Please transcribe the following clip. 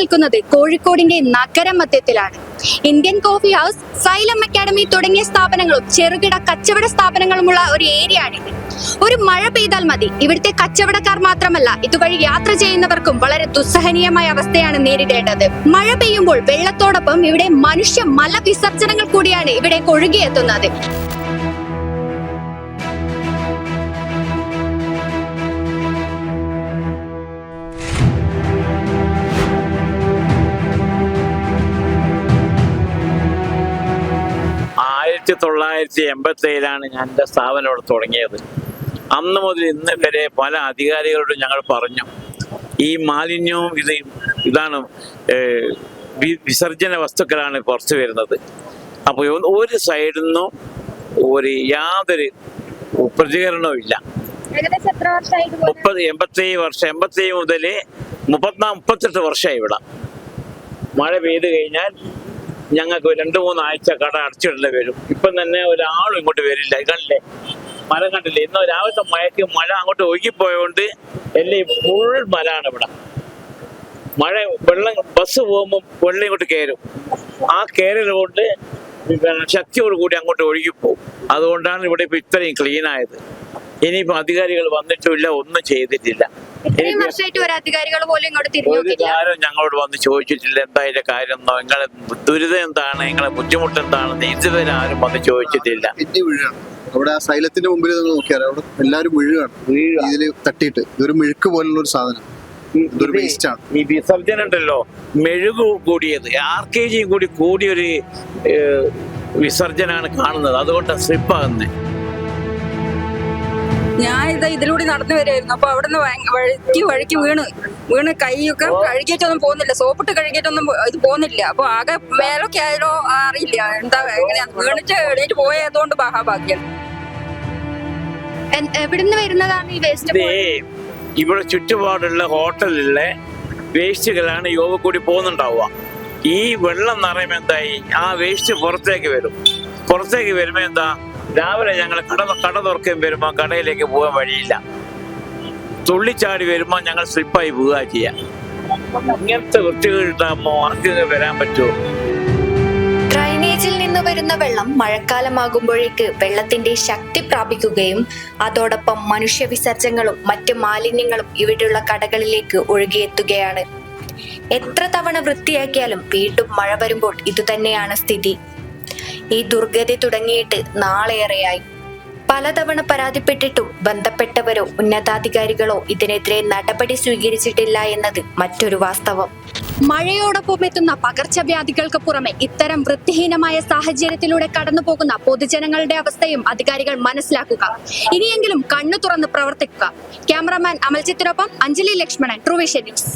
നിൽക്കുന്നത് കോഴിക്കോടിന്റെ നഗരമധ്യത്തിലാണ് Indian coffee house Xylem academy തുടങ്ങിയ സ്ഥാപനങ്ങളും ചെറുകിട കച്ചവട സ്ഥാപനങ്ങളുമുള്ള ഒരു ഏരിയ ആണിത് ഒരു മഴ പെയ്താൽ മതി. ഇവിടുത്തെ കച്ചവടക്കാർ മാത്രമല്ല ഇതുവഴി യാത്ര ചെയ്യുന്നവർക്കും വളരെ ദുസ്സഹനീയമായ അവസ്ഥയാണ് നേരിടേണ്ടത്. മഴ പെയ്യുമ്പോൾ വെള്ളത്തോടൊപ്പം ഇവിടെ മനുഷ്യ മല വിസർജനങ്ങൾ കൂടിയാണ് ഇവിടെ ഒഴുകിയെത്തുന്നത്. ആയിരത്തി തൊള്ളായിരത്തി എൺപത്തി ഏഴിലാണ് ഞാൻ എന്റെ സ്ഥാപനം അവിടെ തുടങ്ങിയത്. അന്ന് മുതൽ ഇന്ന് വരെ പല അധികാരികളോടും ഞങ്ങൾ പറഞ്ഞു. ഈ മാലിന്യവും ഇത് ഇതാണ് വിസർജന വസ്തുക്കളാണ് പുറത്തു വരുന്നത്. അപ്പോൾ ഒരു സൈഡിൽ നിന്നും ഒരു യാതൊരു പ്രതികരണവും ഇല്ല. മുപ്പത് എൺപത്തി ഏഴ് മുപ്പത് എൺപത്തേഴ് വർഷം എൺപത്തേഴ് മുതൽ മുപ്പത്തിനാ മുപ്പത്തെട്ട് വർഷമായി ഇവിടെ. മഴ പെയ്ത് കഴിഞ്ഞാൽ ഞങ്ങൾക്ക് രണ്ട് മൂന്ന് ആഴ്ച കട അടച്ചിടേണ്ടി വരും. ഇപ്പം തന്നെ ഒരാളും ഇങ്ങോട്ട് വരില്ല. കണ്ടില്ലേ മഴ കണ്ടില്ലേ? ഇന്ന് രാവിലത്തെ മഴയ്ക്ക് മഴ അങ്ങോട്ട് ഒഴുകിപ്പോയോണ്ട് എല്ലാം ഫുൾ മരമാണ് ഇവിടെ. മഴ വെള്ളം ബസ് പോകുമ്പോൾ വെള്ളം ഇങ്ങോട്ട് കയറും. ആ കയറൽ കൊണ്ട് പിന്നെ ശക്തിയോട് കൂടി അങ്ങോട്ട് ഒഴുകിപ്പോകും അതുകൊണ്ടാണ് ഇവിടെ ഇപ്പൊ ഇത്രയും ക്ലീൻ ആയത്. ഇനിയിപ്പോ അധികാരികൾ വന്നിട്ടില്ല ഒന്നും ചെയ്തിട്ടില്ല. ആരും ഒരു കാര്യം ഞങ്ങളോട് വന്ന് ചോദിച്ചിട്ടില്ല എന്താ ഇതിന്റെ കാര്യം എന്നോ. നിങ്ങളെ ദുരിതം എന്താണ്? നിങ്ങളെ ബുദ്ധിമുട്ട് എന്താണെന്ന് ഇതുവരെ ആരും വന്ന് ചോദിച്ചിട്ടില്ല. പിന്നെ വീഴാണ്. അവിടെ ആ സൈലത്തിന്റെ മുമ്പിൽ നിങ്ങൾ നോക്കിയാൽ അവിടെ എല്ലാവരും വീഴുകയാണ്. ഇതിൽ തട്ടിയിട്ട്. ഇതൊരു മിഴുക്ക് പോലുള്ള ഒരു സാധനം. ഈ വിസർജനം ഉണ്ടല്ലോ മെഴുകു കൂടിയത്. ആർ കെ ജിയും കൂടി കൂടിയൊരു വിസർജനാണ് കാണുന്നത്. അതുകൊണ്ട് സ്ലിപ്പാകുന്നത് ഞാൻ ഇത് ഇതിലൂടെ നടന്നു വരുമായിരുന്നു അപ്പൊ അവിടുന്ന് നിന്ന് വഴുക്കി വഴുക്കി വീണ്. വീണ് കൈയൊക്കെ കഴുകിയിട്ടൊന്നും പോകുന്നില്ല. സോപ്പിട്ട് കഴുകിയിട്ടൊന്നും ഇത് പോകുന്നില്ല. അപ്പൊ ആകെ മേലൊക്കെ ആയാലോ അറിയില്ല. എന്താ എങ്ങനെയാ? വീണിട്ട് എണീറ്റ് പോയതുകൊണ്ട് മഹാഭാഗ്യം. എവിടുന്ന് വരുന്നതാണ് ഈ വേസ്റ്റ് ഇവിടെ ചുറ്റുപാടുള്ള ഹോട്ടലിലെ വേസ്റ്റുകളാണ് യോഗ കൂടി പോകുന്നുണ്ടാവുക. ഈ വെള്ളം നിറയുമ്പോൾ എന്തായി? ആ വേസ്റ്റ് പുറത്തേക്ക് വരും. പുറത്തേക്ക് വരുമ്പോൾ എന്താ? രാവിലെ ഞങ്ങൾ കട കട തുറക്കുകയും വരുമ്പോൾ കടയിലേക്ക് പോകാൻ വഴിയില്ല. തുള്ളിച്ചാടി വരുമ്പോൾ ഞങ്ങൾ സ്ലിപ്പായി പോവുക ചെയ്യാം. ഇങ്ങനത്തെ വൃത്തികളുണ്ടാകുമ്പോൾ അർജുന വരാൻ പറ്റുമോ? വരുന്ന വെള്ളം മഴക്കാലമാകുമ്പോഴേക്ക് വെള്ളത്തിന്റെ ശക്തി പ്രാപിക്കുകയും അതോടൊപ്പം മനുഷ്യ വിസർജ്യങ്ങളും മറ്റ് മാലിന്യങ്ങളും ഇവിടെയുള്ള കടകളിലേക്ക് ഒഴുകിയെത്തുകയാണ്. എത്ര തവണ വൃത്തിയാക്കിയാലും വീണ്ടും മഴ വരുമ്പോൾ ഇതുതന്നെയാണ് സ്ഥിതി. ഈ ദുർഗതി തുടങ്ങിയിട്ട് നാളേറെയായി. പലതവണ പരാതിപ്പെട്ടിട്ടും ബന്ധപ്പെട്ടവരോ ഉന്നതാധികാരികളോ ഇതിനെതിരെ നടപടി സ്വീകരിച്ചിട്ടില്ല എന്നത് മറ്റൊരു വാസ്തവം. മഴയോടൊപ്പം എത്തുന്ന പകർച്ചവ്യാധികൾക്ക് പുറമെ ഇത്തരം വൃത്തിഹീനമായ സാഹചര്യത്തിലൂടെ കടന്നു പോകുന്ന പൊതുജനങ്ങളുടെ അവസ്ഥയും അധികാരികൾ മനസ്സിലാക്കുക. ഇനിയെങ്കിലും കണ്ണു തുറന്ന് പ്രവർത്തിക്കുക. ക്യാമറാമാൻ അമൽജിത്തിനൊപ്പം അഞ്ജലി ലക്ഷ്മണൻ ട്രൂവിഷൻ ന്യൂസ്.